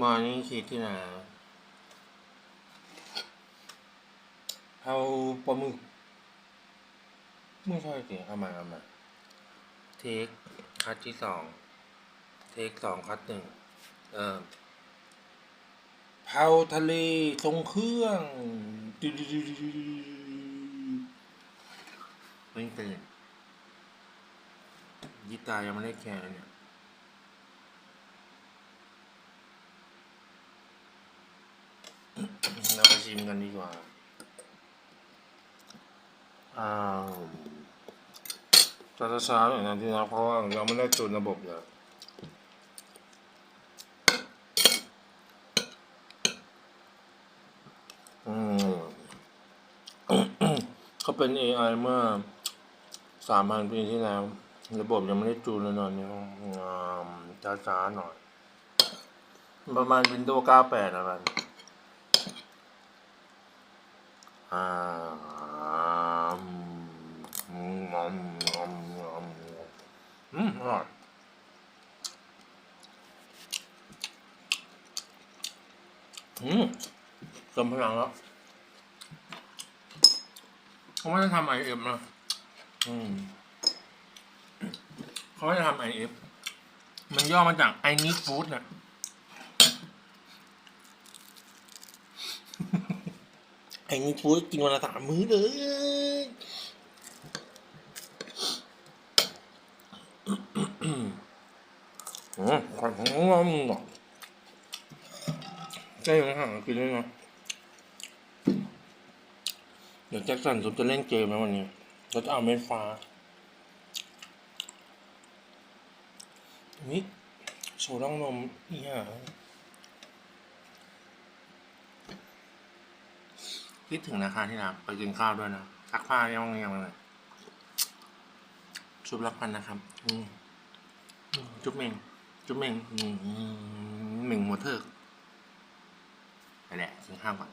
มอนี่คิดที่ไหนเอาปลาหมึกไม่ใช่สิเอามาเอามาเทคคัดที่สองเทคสองคัดหนึ่งเออเผาทะเลทรงเครื่องดืดๆไม่ตื่นยิตายังไม่ได้แข่งเนี่ย เราไป ชิมกันดีกว่าอ้าวจะช้าๆหน่อยนะที่นะเพราะว่าเราไม่ได้จูนระบบเลยอืมเขาเป็น AI เมื่อสามพันปีที่แล้ว ระบบยังไม่ได้จูนเลยหน่อยนี่ช้าๆหน่อย ประมาณ Windows 98อะไรอ่าอืมอืม อืมอืมอืมอร่อยอืมเติมพลังแล้วเขาไม่ได้ทำไอเอฟนะอืมเขาไม่ได้ทำไอเอฟมันย่อมาจาก I need food น่ะ ไอ้นี่ฟูดกินวันละสามมื้อเลยอืมขวัญของเราหนอใช่ไหมฮะกินด้วยนะเดี๋ยวแจ็คสันสุดจะเล่นเกมนะวันนี้เราจะเอาเม็ดฟ้านี่โชว์ร่องนมอีห่า คิดถึงนะคะที่รักไปกินข้าวด้วยนะซักผ้ายังยังเลยชุบรักพันนะครับอืจุ๊บเมงจุ๊บเมงหนึ่งหมดเถอะไปแหละกินข้าวก่อน